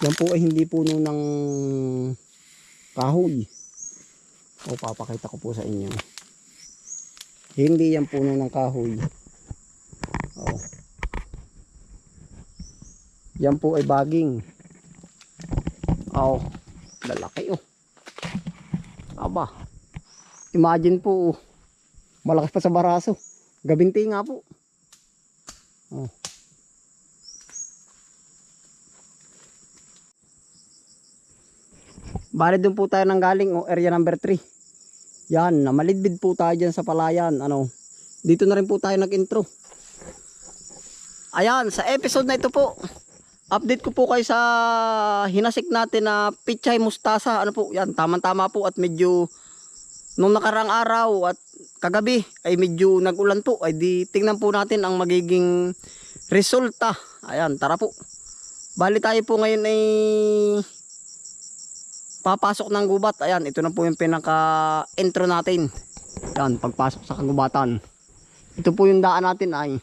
Yan po ay hindi puno ng kahoy. O papakita ko po sa inyo. Hindi yan puno ng kahoy. O. Yan po ay baging. O. Lalaki oh. Aba. Imagine po oh. Malaki pa sa baraso. Gabinti nga po. Oh. Bali doon po tayo nang galing, oh, area number 3. Yan, namalidbid po tayo dyan sa palayan. Ano, dito na rin po tayo nag-intro. Ayan, sa episode na ito po, update ko po kayo sa hinasik natin na pichay mustasa. Ano po, yan, tamang-tama po at medyo nung nakarang araw at kagabi ay medyo nag-ulan po. Ay di tingnan po natin ang magiging resulta. Ayan, tara po. Bali tayo po ngayon ay papasok ng gubat. Ayan, ito na po yung pinaka-intro natin. Yan, pagpasok sa kagubatan. Ito po yung daan natin ay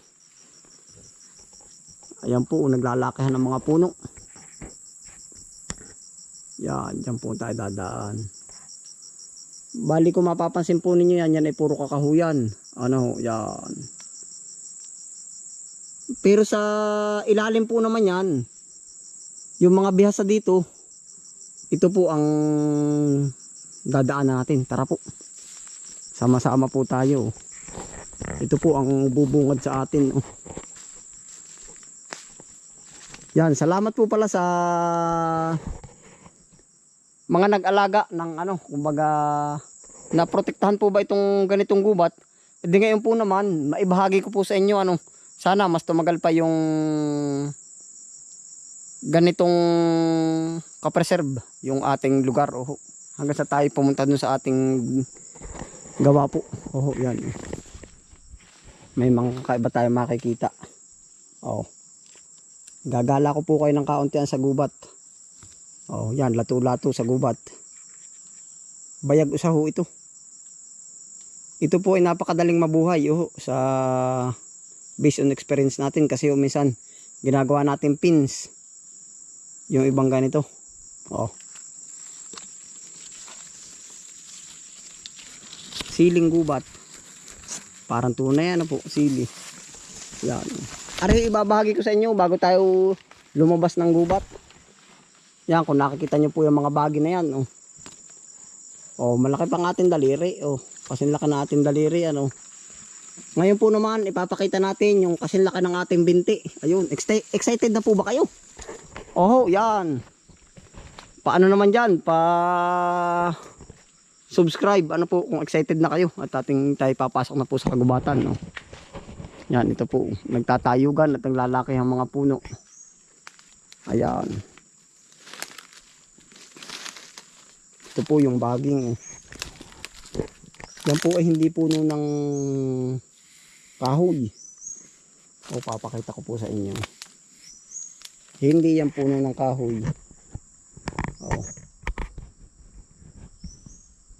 Ayan po, naglalakihan ng mga puno. Yan, dyan po tayo dadaan. Bali kung mapapansin po ninyo yan, yan ay puro kakahuyan. Ano, yan. Pero sa ilalim po naman yan, yung mga bihasa dito, ito po ang dadaan natin. Tara po. Sama-sama po tayo. Ito po ang bubungad sa atin. Oh. Yan, salamat po pala sa mga nag-alaga ng ano, kumbaga naprotektahan po ba itong ganitong gubat? E di ngayon po naman, maibahagi ko po sa inyo ano, sana mas tumagal pa yung ganitong kapreserve yung ating lugar oh, hanggang sa tayo pumunta dun sa ating gawa po. Oh, yan. May mga kakaiba tayo makikita. Oh. gagala ko po kayo ng kauntian sa gubat. Oh, yan lato-lato sa gubat. Bayag usaho ito. Ito po ay napakadaling mabuhay oh, sa based on experience natin. Kasi minsan ginagawa natin pins yung ibang ganito. Oh. Siling gubat. Parang tunay ano po? Sili. Yan. Ari ibabahagi ko sa inyo bago tayo lumabas ng gubat. Yan kung nakikita nyo po yung mga bagi na yan oh, oh malaki pang ating daliri oh. Kasi laki na ating daliri ano. Ngayon po naman ipapakita natin yung kasi laki ng ating binti. Ayun exci- excited na po ba kayo Oh, yan. Paano naman dyan? Pa subscribe. Ano po kung excited na kayo at ating tayo papasok na po sa kagubatan. No? Yan, ito po. Nagtatayugan at naglalaki ang mga puno. Ayan. Ito po yung baging. oh. Yan po ay hindi puno ng kahoy. O, papakita ko po sa inyo. Hindi yan puno ng kahoy. Oh.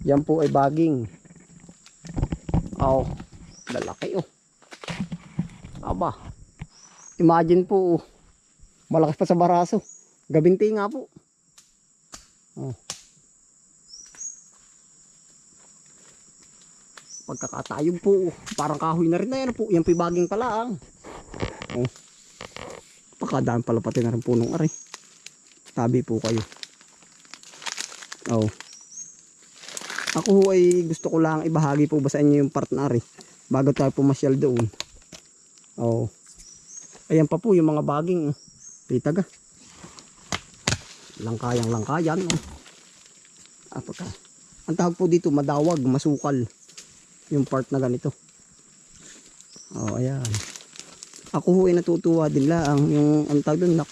Yan po ay baging. Oh, lalaki oh. Aba. Imagine po, oh. malaki pa sa baraso. Gabinti nga po. Oh. Pagkakatayog po, oh. parang kahoy na rin na yan po. Yan po yung baging pala. Ah. Oh. Pakadaan pala pati na rin punong ari. Tabi po kayo. Oh. Ako ay gusto ko lang ibahagi po ba sa yung part na ari. Bago tayo pumasyal doon. Oh. Ayan pa po yung mga baging. Oh. Pitaga. Langkayang langkayan. Oh. Ah, pagka. Ang tawag po dito madawag, masukal. Yung part na ganito. Oh, ayan. Ako ay natutuwa din lang yung ang tawag doon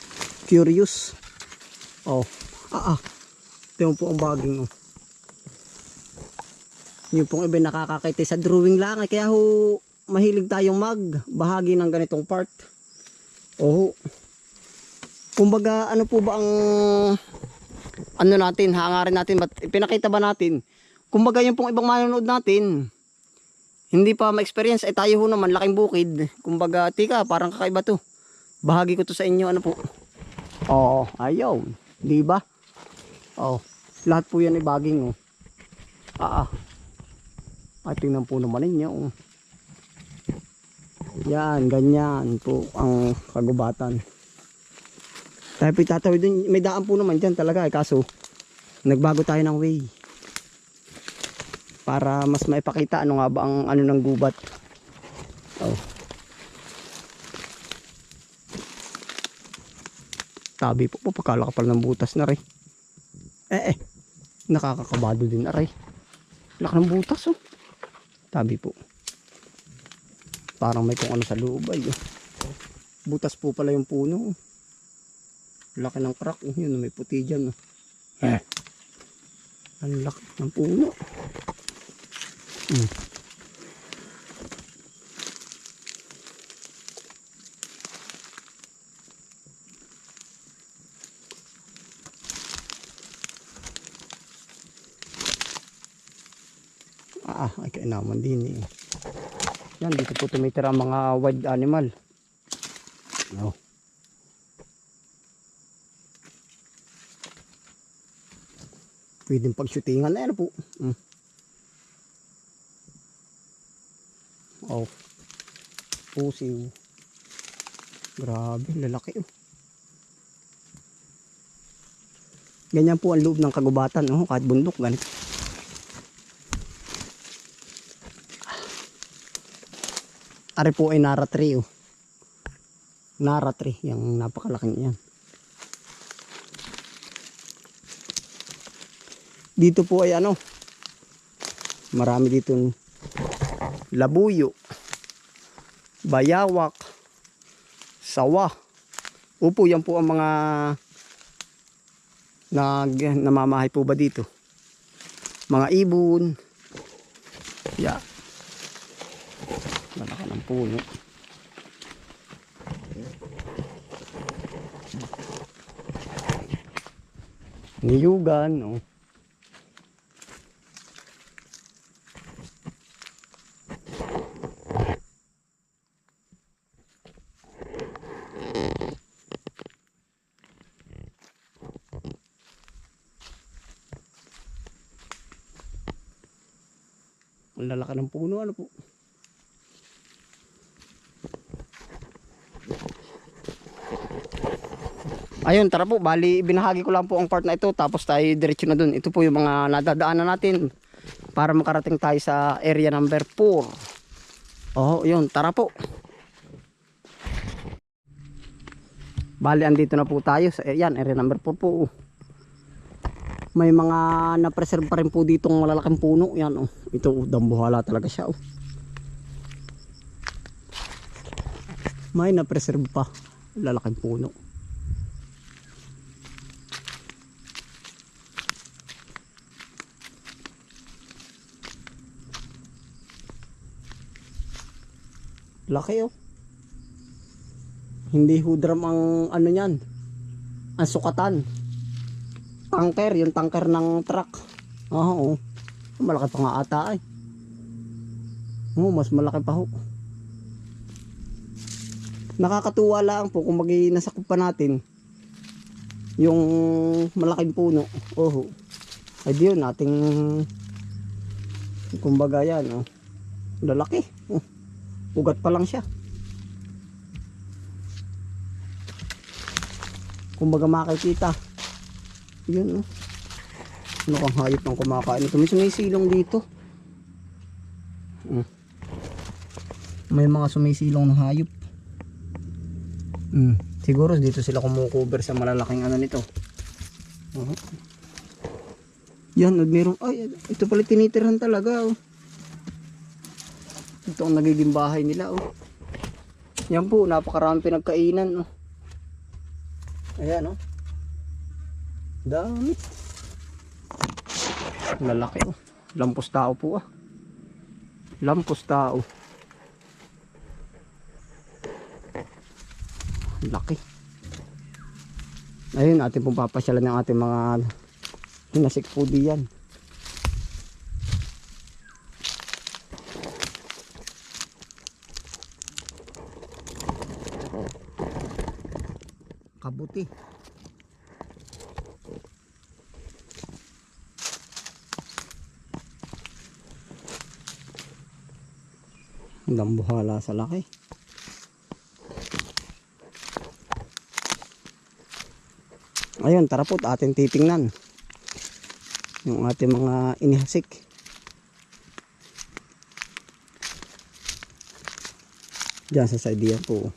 curious. Oh. Ah ah. Ito po ang baging oh. Yung pong iba nakakakita sa drawing lang eh. kaya ho mahilig tayong mag bahagi ng ganitong part. Oh. Kumbaga ano po ba ang ano natin, hangarin natin, ba't pinakita ba natin? Kumbaga yung pong ibang manonood natin, hindi pa ma-experience ay tayo ho naman laking bukid. Kumbaga, tika, parang kakaiba to. Bahagi ko to sa inyo ano po. Oo, ayaw. Di ba? Oh, lahat po yan ay baging oh. Ah, ah. Ay, tingnan po naman ninyo. Oh. Yan, ganyan po ang kagubatan. Tayo po tatawid dun. May daan po naman dyan talaga eh. Kaso, nagbago tayo ng way. Para mas maipakita ano nga ba ang ano ng gubat. Oh. Tabi po po, pagkalakapal ng butas na rin. Eh eh, nakakakabado din na rin. Laki ng butas oh. Tabi po. Parang may kung ano sa loob ay. oh. Butas po pala yung puno. oh. Laki ng crack. Oh. Yun, may puti dyan. Oh. Eh. Ang laki ng puno. Mm. Ah, ay kainaman din eh. Yan, dito po tumitira mga wild animal. Oh. Pwedeng pag-shootingan na po. Mm. Oh. Pusiw. Grabe, lalaki oh. Ganyan po ang loob ng kagubatan, oh, kahit bundok ganito. Ari po ay Nara tree oh. Nara tree, yung napakalaking yan. Dito po ay ano, marami dito labuyo, bayawak, sawa. Upo, yan po ang mga nag, namamahay po ba dito. Mga ibon. Yeah. Malaki ng puno. Niyugan, oh. Lalaki ng puno, ano po. Ayun, tara po. Bali, binahagi ko lang po ang part na ito. Tapos tayo diretso na dun. Ito po yung mga nadadaanan natin. Para makarating tayo sa area number 4. Oh, yun. Tara po. Bali, andito na po tayo sa area, area number 4 po. May mga na-preserve pa rin po ditong malalaking puno. Yan, oh. Ito, oh, dambuhala talaga siya, oh. May na-preserve pa. Lalaking puno. Laki oh. Hindi hudram ang ano niyan. Ang sukatan. Tanker, yung tanker ng truck. Oo. Oh, Malaki pa nga ata ay. Oo, mas malaki pa ho. Nakakatuwa lang po kung magi nasakop pa natin yung malaking puno. Oo. Ay di yun, ating kumbaga yan, oh. Lalaki. Oh. Ugat pa lang siya. Kumbaga makikita. Yun oh. Ano kang hayop ng kumakain ito. May sumisilong dito. Mm. May mga sumisilong na hayop. Mm. Siguro dito sila kumukover sa malalaking ano nito. Oh. Yan, meron. Ay, ito pala tinitirahan talaga. Oh. Ito ang nagiging bahay nila oh. Yan po, napakarami pinagkainan oh. Ayan oh. Dami. Lalaki oh. Lampos tao po ah. Lampos tao. Laki. Ayun, atin pong papasyalan ng ating mga hinasik po diyan. Kabuti. Dambuhala sa laki. Ayun, tara po, ating titingnan. Yung ating mga inihasik. Diyan sa side yan po.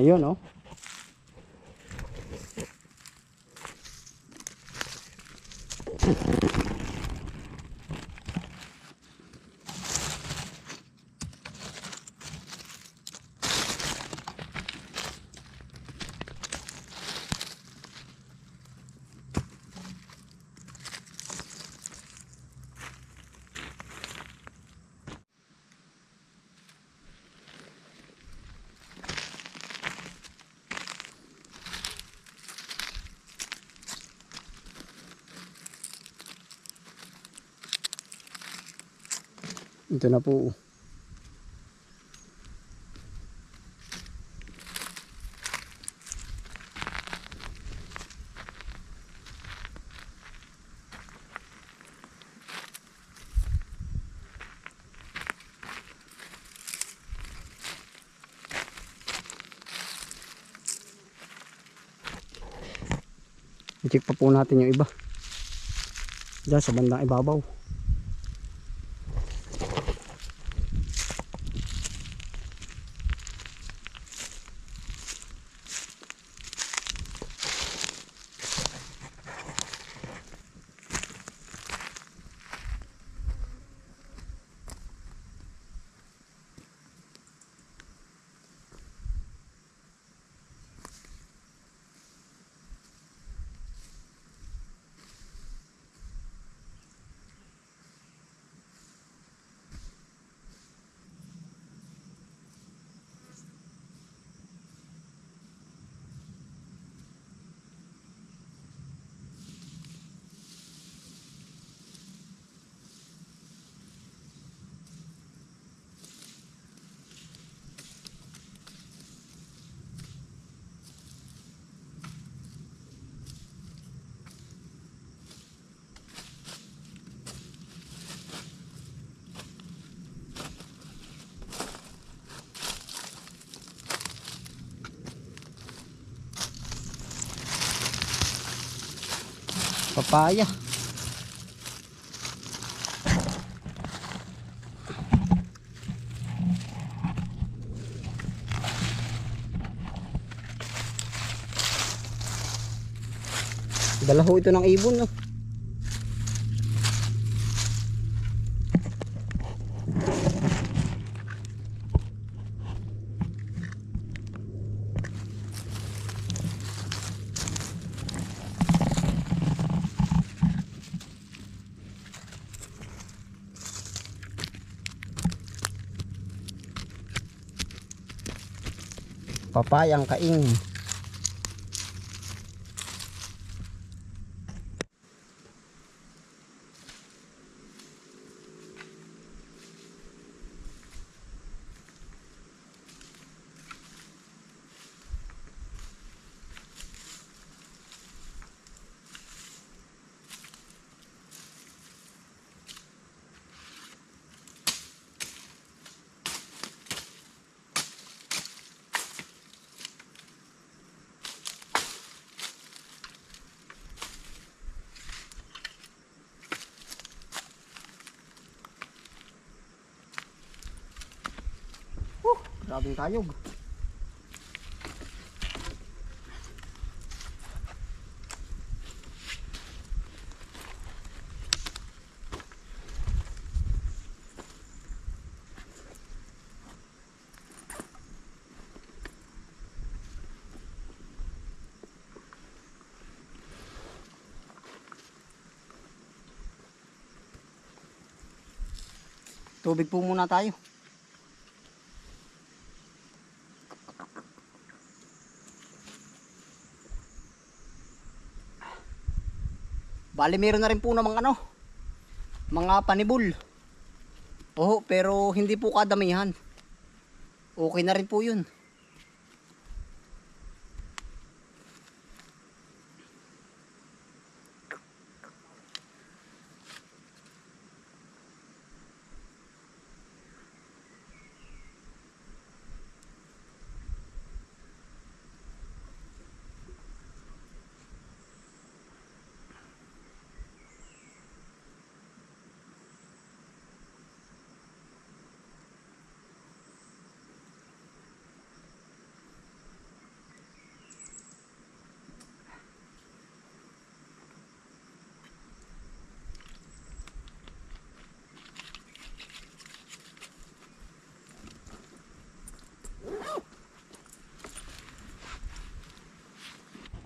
Ayun, oh. Ito na po. I-check pa po natin yung iba. Diyan sa bandang ibabaw. Papaya. Dala ho ito ng ibon, no? Papayang kaing. Huh, grabing tayog. Tubig po muna tayo. Bali meron na rin po namang ano. mga panibol. Oo, pero hindi po kadamihan. Okay na rin po yun.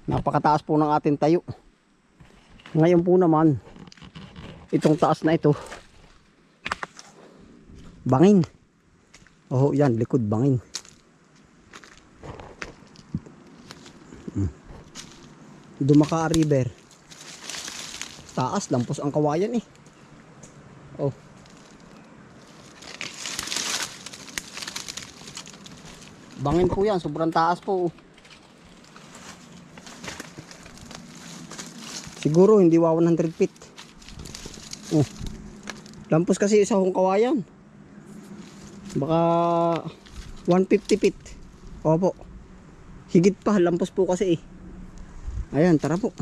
Napakataas po ng ating tayo. Ngayon po naman, itong taas na ito, bangin. Oh, yan, likod bangin. Hmm. Dumaka river. Taas, lampos ang kawayan eh. Oh. Bangin po yan, sobrang taas po. Siguro hindi wa 100 feet. Oh. Lampos kasi sa hong kawayan. Baka 150 feet. Opo. Higit pa, lampos po kasi eh. Ayan, tara po.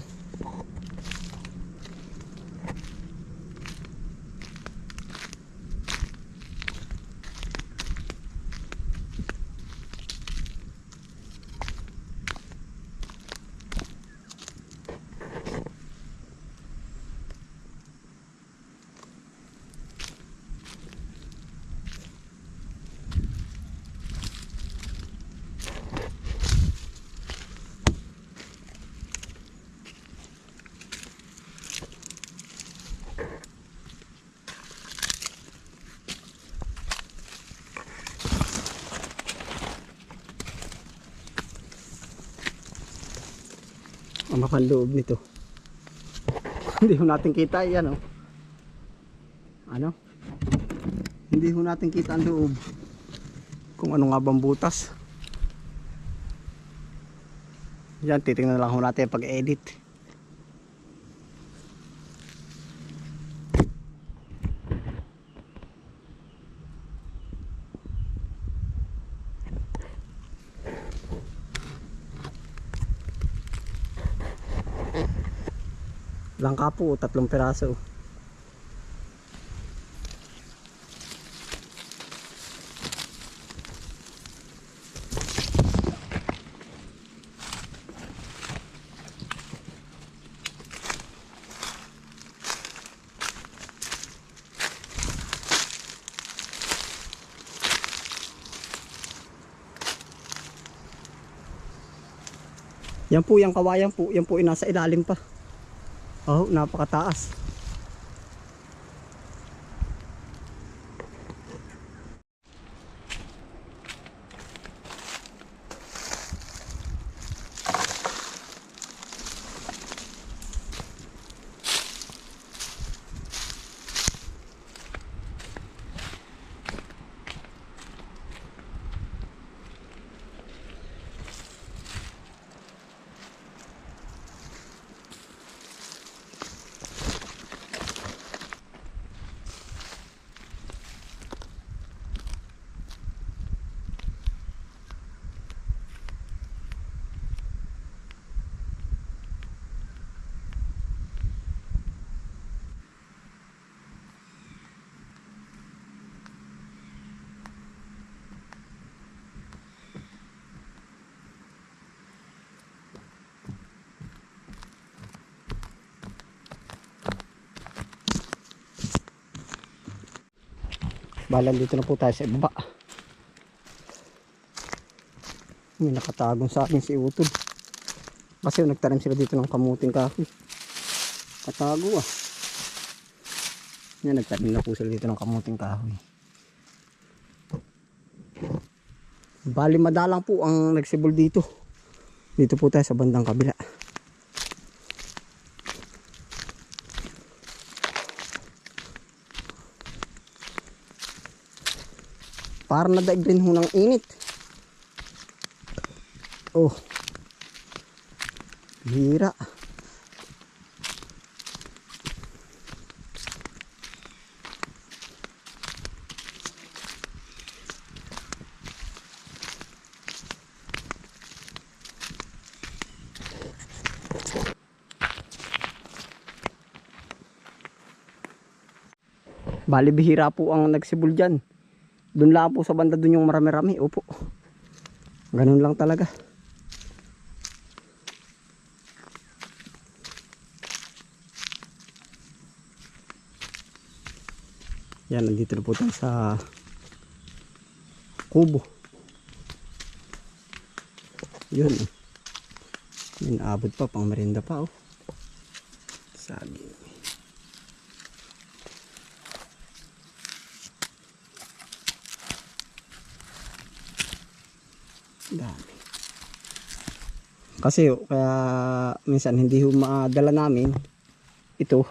Ang makang loob nito. Hindi ho natin kita yan oh. Ano? Hindi ho natin kita ang loob. Kung ano nga bang butas. Yan, titingnan lang ho natin pag-edit. Langka po, tatlong piraso. Yan po, yung kawayan po, yan po ay nasa ilalim pa. Oh, napakataas. Balan dito na po tayo sa ibaba. May nakatagong sa akin si Utol. Kasi nagtanim sila dito ng kamuting kahoy. Katago ah. Yan, nagtanim na po sila dito ng kamuting kahoy. Bali madalang po ang nagsibol dito. Dito po tayo sa bandang kabila. Parang nadaig rin ho ng init. Oh. Hira. Bali bihira po ang nagsibol dyan. Doon lang po sa banda doon yung marami-rami. Opo. Ganun lang talaga. Yan, nandito na po tayo sa kubo. Yun. May naabot pa, pang merinda pa oh. Saging. Dami. Kasi kaya minsan hindi ho namin ito.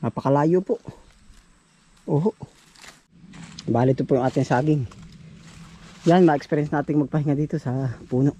Napakalayo po. Oho. Bali ito po yung ating saging. Yan, ma-experience natin magpahinga dito sa puno.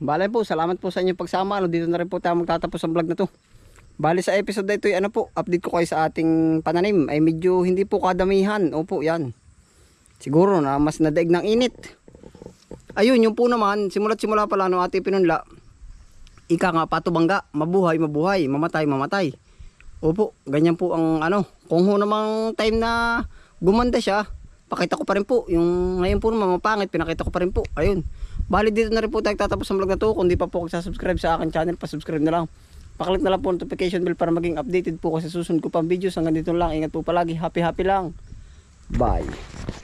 Bale po, salamat po sa inyong pagsama. Ano, dito na rin po tayo magtatapos ang vlog na to. Bale sa episode na ito, ano po, update ko kayo sa ating pananim. Ay medyo hindi po kadamihan. Opo, yan. Siguro na mas nadaig ng init. Ayun, yung po naman, simula't simula pala no ating pinunla. Ika nga, patubangga. Mabuhay, mabuhay. Mamatay, mamatay. Opo, ganyan po ang ano. Kung ho namang time na gumanda siya, pakita ko pa rin po. Yung ngayon po naman mapangit, pinakita ko pa rin po. Ayun. Bali dito na rin po tayo tatapos ang vlog na to. Kung di pa po subscribe sa akin channel, pa-subscribe na lang. Paklik na lang po notification bell para maging updated po kasi susunod ko pang videos. Hanggang dito lang. Ingat po palagi. Happy happy lang. Bye.